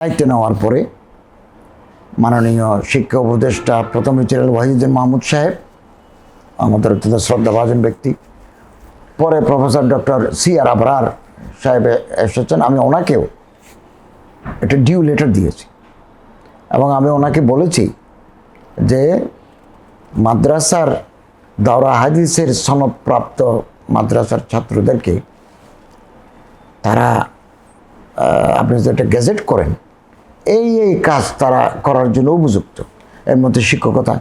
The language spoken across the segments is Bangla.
দায়িত্ব নেওয়ার পরে মাননীয় শিক্ষা উপদেষ্টা প্রথমে ছিলেন ওয়াহিদুদ্দিন মাহমুদ সাহেব, আমাদের অত্যন্ত শ্রদ্ধাভাজন ব্যক্তি, পরে professor doctor C R Abrar সাহেব এসেছেন। আমি ওনাকেও একটা ডিউ লেটার দিয়েছি এবং আমি ওনাকে বলেছি যে মাদ্রাসার দাওরা হাদিসের সনদপ্রাপ্ত মাদ্রাসার ছাত্রদেরকে তারা আপনি যদি একটা গ্যাজেট করেন এই এই কাজ তারা করার জন্য উপযুক্ত। এর মধ্যে শিক্ষকতা,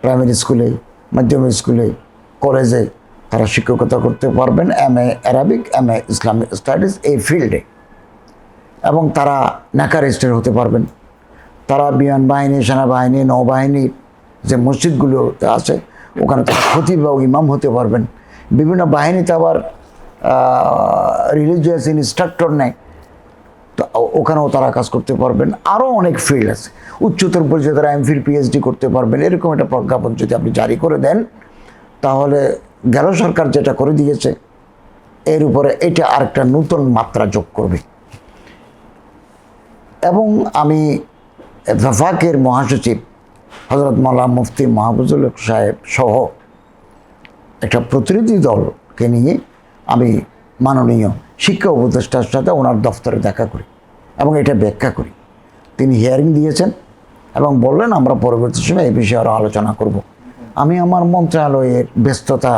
প্রাইমারি স্কুলে, মাধ্যমিক স্কুলে, কলেজে তারা শিক্ষকতা করতে পারবেন, M A Arabic, M A Islamic studies এই ফিল্ডে। এবং তারা ন্যাকারিস্টের হতে পারবেন। তারা বিমান বাহিনী, সেনাবাহিনী নৌবাহিনীর যে মসজিদগুলো আছে, ওখানে তারা খতিব ইমাম হতে পারবেন। বিভিন্ন বাহিনীতে আবার রিলিজিয়াস ইনস্ট্রাক্টর নেয় ওখানেও তারা কাজ করতে পারবেন। আরও অনেক ফিল্ড আছে। উচ্চতর পর্যায়ে তারা এমফিল পিএইচডি করতে পারবেন। এরকম একটা প্রজ্ঞাপন যদি আপনি জারি করে দেন, তাহলে গেল সরকার যেটা করে দিয়েছে, এর উপরে এটা আরেকটা নতুন মাত্রা যোগ করবে। এবং আমি ভেফাকের মহাসচিব হজরত মাল্লা মুফতি মাহবুজুল সাহেব সহ একটা প্রতিনিধি দলকে নিয়ে আমি মাননীয় শিক্ষা উপদেষ্টার সাথে ওনার দফতরে দেখা করি এবং এটা ব্যাখ্যা করি। তিনি হিয়ারিং দিয়েছেন এবং বললেন, আমরা পরবর্তী সময় এই বিষয়ে আরও আলোচনা করব। আমি আমার মন্ত্রণালয়ের ব্যস্ততা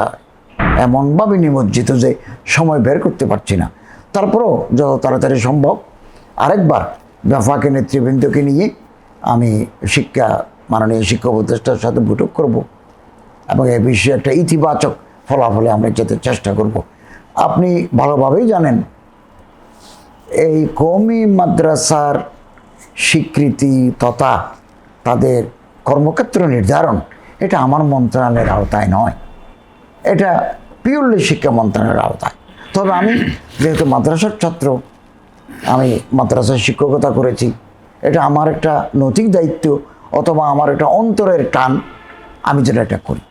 এমনভাবে নিমজ্জিত যে সময় বের করতে পারছি না। তারপরেও যত তাড়াতাড়ি সম্ভব আরেকবার ব্যাফাকে নেতৃবৃন্দকে নিয়ে আমি শিক্ষা, মাননীয় শিক্ষা উপদেষ্টার সাথে বৈঠক করব এবং এ বিষয়ে একটা ইতিবাচক ফলাফলে আমরা যেতে চেষ্টা করব। আপনি ভালোভাবেই জানেন। এই কওমি মাদ্রাসার স্বীকৃতি তথা তাদের কর্মক্ষেত্র নির্ধারণ, এটা আমার মন্ত্রণালয়ের আওতায় নয়। এটা পিওরলি শিক্ষা মন্ত্রণালয়ের আওতায়। তবে আমি যেহেতু মাদ্রাসার ছাত্র, আমি মাদ্রাসায় শিক্ষকতা করেছি, এটা আমার একটা নৈতিক দায়িত্ব অথবা আমার একটা অন্তরের টান, আমি যেটা এটা করি।